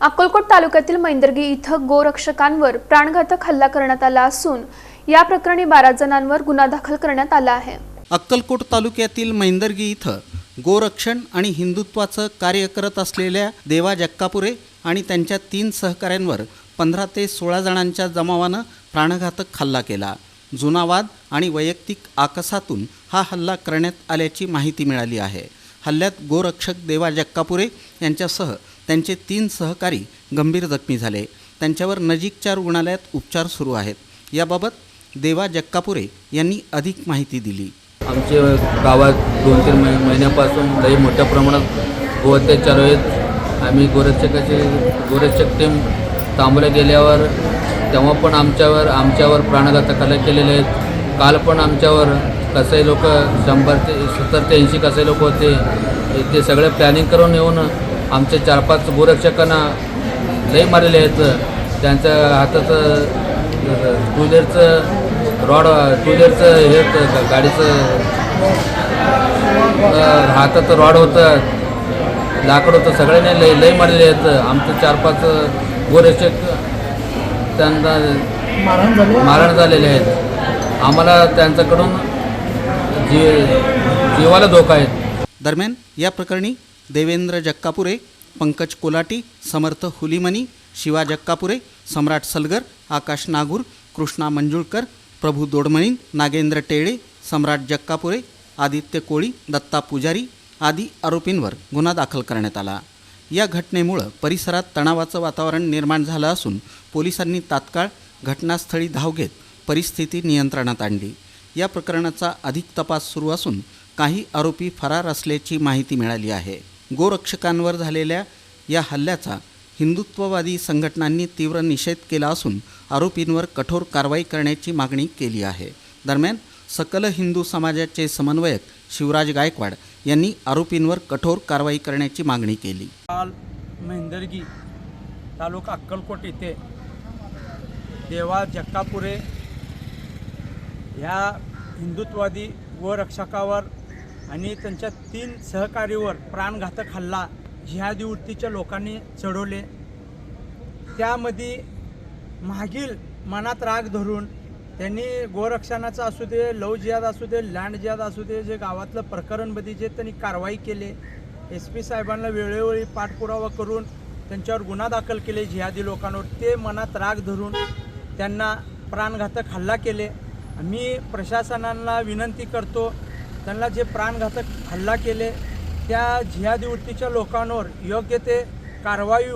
अक्कलकोट तालुक्यातील मैंदर्गी इथं गोरक्षकांवर प्राणघातक हल्ला करण्यात आला असून या प्रकरणी बारा जणांवर गुन्हा दाखल करण्यात आला आहे. अक्कलकोट तालुक्यातील मैंदर्गी इथं गोरक्षण आणि हिंदुत्वाचं कार्य करत असलेल्या देवा जक्कापुरे आणि त्यांच्या तीन सहकाऱ्यांवर पंधरा ते सोळा जणांच्या जमावानं प्राणघातक हल्ला केला. जुनावाद आणि वैयक्तिक आकसातून हा हल्ला करण्यात आल्याची माहिती मिळाली आहे. हल्ल्यात गोरक्षक देवा जक्कापुरे यांच्यासह त्यांचे तीन सहकारी गंभीर जखमी झाले. त्यांच्यावर नजीकच्या रुग्णालयात उपचार सुरू आहेत. याबाबत देवा जक्कापुरे यांनी अधिक माहिती दिली. आमच्या गावात दोन तीन महि महिन्यापासून लई मोठ्या प्रमाणात गोहत्या चालू आहेत. आम्ही गोरक्षकाचे गोरक्षक टीम तांबोला गेल्यावर तेव्हा पण आमच्यावर आमच्यावर प्राणघातक हल्ले केलेले आहेत. काल पण आमच्यावर कसाई लोक शंभर ते सत्तर ते ऐंशी कसाई लोक होते. ते सगळे प्लॅनिंग करून येऊन आमच्या चार पाच गोरक्षकांना लई मारलेले आहेत. त्यांच्या हाताचं टू व्हीलरचं रॉड टू व्हीलरचं हे गाडीचं हाताचं रॉड होतं लाकड होतं सगळ्यांनी लई लई मारलेले आहेत. आमचे चार पाच गोरक्षक त्यांना मारण झालेले आहेत आम्हाला त्यांच्याकडून जी जीवाला धोका आहे. दरम्यान या प्रकरणी देवेंद्र जक्कापुरे पंकज कोलाटी समर्थ हुलीमणी शिवा जक्कापुरे सम्राट सलगर आकाश नागूर कृष्णा मंजुळकर प्रभू दोडमणी नागेंद्र टेळे सम्राट जक्कापुरे आदित्य कोळी दत्ता पुजारी आदी आरोपींवर गुन्हा दाखल करण्यात आला. या घटनेमुळं परिसरात तणावाचं वातावरण निर्माण झालं असून पोलिसांनी तात्काळ घटनास्थळी धाव घेत परिस्थिती नियंत्रणात आणली. या प्रकरणाचा अधिक तपास सुरू असून काही आरोपी फरार असल्याची माहिती मिळाली आहे. गोरक्षकांवर झालेल्या या हल्ल्याचा हिंदुत्ववादी संघटनांनी तीव्र निषेध केला असून आरोपींवर कठोर कारवाई करण्याची मागणी केली आहे. दरम्यान सकल हिंदू समाजाचे समन्वयक शिवराज गायकवाड यांनी आरोपींवर कठोर कारवाई करण्याची मागणी केली. काल मेहंदरगी तालुका अक्कलकोट येथे देवा जक्कापुरे ह्या हिंदुत्ववादी गोरक्षकावर आणि त्यांच्या तीन सहकारीवर प्राणघातक हल्ला जिहादी वृत्तीच्या लोकांनी चढवले. त्यामध्ये मागील मनात राग धरून त्यांनी गोरक्षणाचं असू दे लव जिहाद असू दे लँड जिहाद असू दे जे गावातलं प्रकरणमध्ये जे त्यांनी कारवाई केले एस पी साहेबांना वेळोवेळी पाठपुरावा करून त्यांच्यावर गुन्हा दाखल केले जिहादी लोकांवर ते मनात राग धरून त्यांना प्राणघातक हल्ला केले. मी प्रशासनाला विनंती करतो त्यांना जे प्राणघातक हल्ला केले त्या जिहादी वृत्तीच्या लोकांवर योग्य ते कारवाई